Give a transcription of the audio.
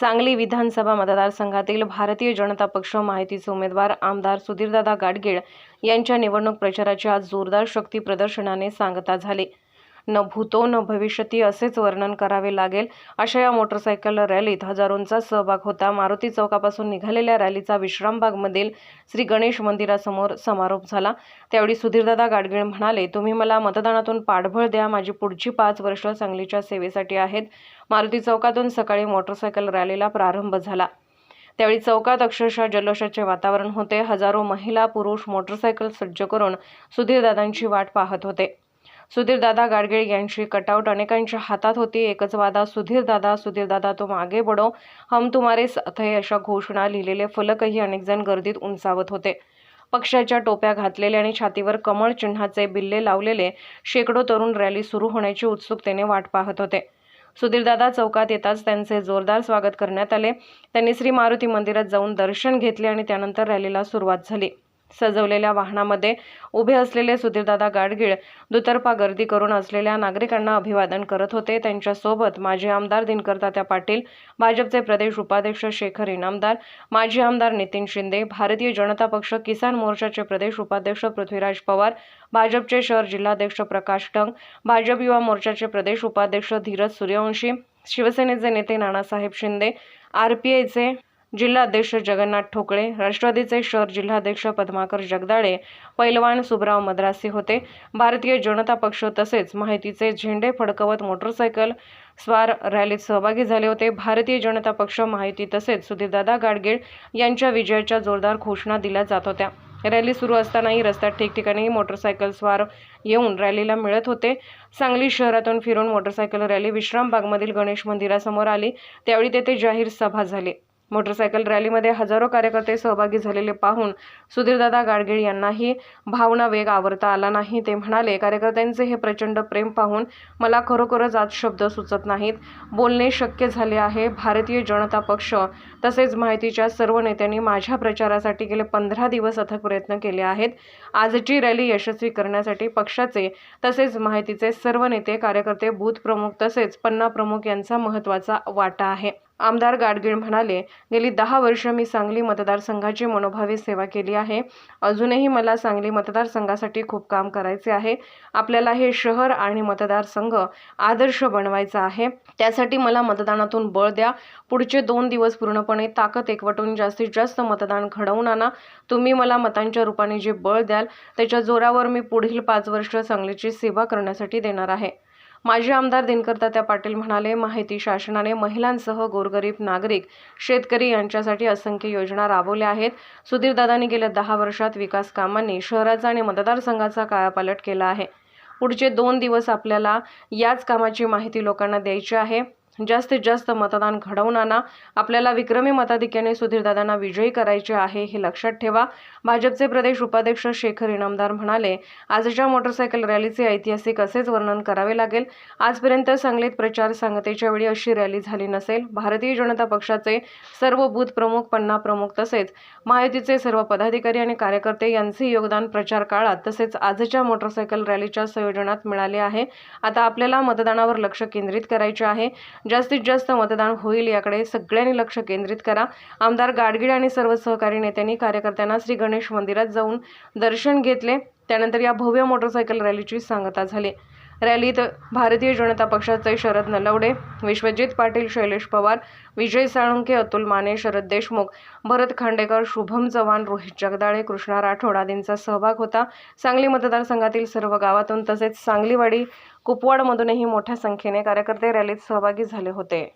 सांगली विधानसभा मतदारसंघातील भारतीय जनता पक्ष माहितीचे उमेदवार आमदार सुधीरदादा गाडगीळ यांच्या निवडणूक प्रचाराची आज जोरदार शक्ती प्रदर्शनाने सांगता झाले. न भूतो न भविष्यती असेच वर्णन करावे लागेल. अशा या मोटरसायकल रॅलीत हजारोंचा सहभाग होता. मारुती चौकापासून निघालेल्या रॅलीचा विश्रामबागमधील श्री गणेश मंदिरासमोर समारोप झाला. त्यावेळी सुधीरदादा गाडगीळ म्हणाले तुम्ही मला मतदानातून पाठबळ द्या. माझी पुढची पाच वर्ष सांगलीच्या सेवेसाठी आहेत. मारुती चौकातून सकाळी मोटरसायकल रॅलीला प्रारंभ झाला. त्यावेळी चौकात अक्षरशः जल्लोषाचे वातावरण होते. हजारो महिला पुरुष मोटरसायकल सज्ज करून सुधीरदादांची वाट पाहत होते. सुधीरदादा गाडगीळ यांची कटआउट अनेकांच्या हातात होती. एकच वादा सुधीरदादा सुधीरदादा तो मागे बडो. हम तुम्हारे साथ है अशा घोषणा लिहिलेले फलकही अनेकजण गर्दीत उंचावत होते. पक्षाच्या टोप्या घातलेले आणि छातीवर कमळ चिन्हाचे बिल्ले लावलेले शेकडो तरुण रॅली सुरू होण्याची उत्सुकतेने वाट पाहत होते. सुधीरदादा चौकात येताच त्यांचे जोरदार स्वागत करण्यात आले. त्यांनी श्री मारुती मंदिरात जाऊन दर्शन घेतले आणि त्यानंतर रॅलीला सुरुवात झाली. सजवलेल्या वाहनामध्ये उभे असलेले सुधीरदादा गाडगीळ दुतर्फा गर्दी करून असलेल्या नागरिकांना अभिवादन करत होते. त्यांच्यासोबत माजी आमदार दिनकरतात्या पाटील भाजपचे प्रदेश उपाध्यक्ष शेखर इनामदार माजी आमदार नितीन शिंदे भारतीय जनता पक्ष किसान मोर्चाचे प्रदेश उपाध्यक्ष पृथ्वीराज पवार भाजपचे शहर जिल्हाध्यक्ष प्रकाश टंग भाजप युवा मोर्चाचे प्रदेश उपाध्यक्ष धीरज सूर्यवंशी शिवसेनेचे नेते नानासाहेब शिंदे आर पी आयचे जिल्हाध्यक्ष जगन्नाथ ठोकळे राष्ट्रवादीचे शहर जिल्हाध्यक्ष पद्माकर जगदाळे पैलवान सुबराव मद्रासी होते. भारतीय जनता पक्ष तसेच माहितीचे झेंडे फडकवत मोटरसायकल स्वार रॅलीत सहभागी झाले होते. भारतीय जनता पक्ष माहिती तसेच सुधीरदादा गाडगीळ यांच्या विजयाच्या जोरदार घोषणा दिल्या जात होत्या. रॅली सुरू असतानाही रस्त्यात ठिकठिकाणी मोटरसायकल स्वार येऊन रॅलीला मिळत होते. सांगली शहरातून फिरून मोटरसायकल रॅली विश्रामबागमधील गणेश मंदिरासमोर आली. त्यावेळी तेथे जाहीर सभा झाली. मोटरसायकल रॅलीमध्ये हजारो कार्यकर्ते सहभागी झालेले पाहून सुधीरदादा गाडगीळ यांनाही भावना वेग आवरता आला नाही. ते म्हणाले कार्यकर्त्यांचे हे प्रचंड प्रेम पाहून मला खरोखरच आज शब्द सुचत नाहीत. बोलणे शक्य झाले आहे. भारतीय जनता पक्ष तसेच माहितीच्या सर्व नेत्यांनी माझ्या प्रचारासाठी गेले पंधरा दिवस अथक प्रयत्न केले आहेत. आजची रॅली यशस्वी करण्यासाठी पक्षाचे तसेच माहितीचे सर्व नेते कार्यकर्ते बूथ प्रमुख तसेच पन्ना प्रमुख यांचा महत्त्वाचा वाटा आहे. आमदार गाडगीळ म्हणाले गेली दहा वर्ष मी सांगली मतदारसंघाची मनोभावी सेवा केली आहे. अजूनही मला सांगली मतदारसंघासाठी खूप काम करायचे आहे. आपल्याला हे शहर आणि मतदारसंघ आदर्श बनवायचा आहे. त्यासाठी मला मतदानातून बळ द्या. पुढचे दोन दिवस पूर्णपणे ताकद एकवटून जास्तीत जास्त मतदान घडवून आणा. तुम्ही मला मतांच्या रूपाने जे बळ द्याल त्याच्या जोरावर मी पुढील पाच वर्ष सांगलीची सेवा करण्यासाठी देणार आहे. माजी आमदार दिनकरदात्या पाटील म्हणाले माहिती शासनाने महिलांसह गोरगरीब नागरिक शेतकरी यांच्यासाठी असंख्य योजना राबवल्या आहेत. सुधीरदादांनी गेल्या दहा वर्षात विकास कामांनी शहराचा आणि मतदारसंघाचा कायापालट केला आहे. पुढचे दोन दिवस आपल्याला याच कामाची माहिती लोकांना द्यायची आहे. जास्तीत जास्त मतदान घडवून आपल्याला विक्रमी मताधिक्याने सुधीरदादांना विजयी करायचे आहे हे लक्षात ठेवा. भाजपचे प्रदेश उपाध्यक्ष शेखर इनामदार म्हणाले आजच्या मोटरसायकल रॅलीचे ऐतिहासिक असेच वर्णन करावे लागेल. आजपर्यंत सांगलीत प्रचार सांगतेच्या वेळी अशी रॅली झाली नसेल. भारतीय जनता पक्षाचे सर्व बूथ प्रमुख पन्ना प्रमुख तसेच महायुतीचे सर्व पदाधिकारी आणि कार्यकर्ते यांचे योगदान प्रचार काळात तसेच आजच्या मोटरसायकल रॅलीच्या संयोजनात मिळाले आहे. आता आपल्याला मतदानावर लक्ष केंद्रित करायचे आहे. जास्तीत जास्त मतदान होईल याकडे सगळ्यांनी लक्ष केंद्रित करा. आमदार गाडगीळ आणि सर्व सहकारी नेत्यांनी कार्यकर्त्यांना श्री गणेश मंदिरात जाऊन दर्शन घेतले. त्यानंतर या भव्य मोटरसायकल रॅलीची सांगता झाली. रॅलीत भारतीय जनता पक्षाचे शरद नलवडे विश्वजित पाटील शैलेश पवार विजय साळुंके अतुल माने शरद देशमुख भरत खांडेकर शुभम चव्हाण रोहित जगदाळे कृष्णा राठोड आदींचा सहभाग होता. सांगली मतदारसंघातील सर्व गावातून तसेच सांगलीवाडी कुपवाडमधूनही मोठ्या संख्येने कार्यकर्ते रॅलीत सहभागी झाले होते.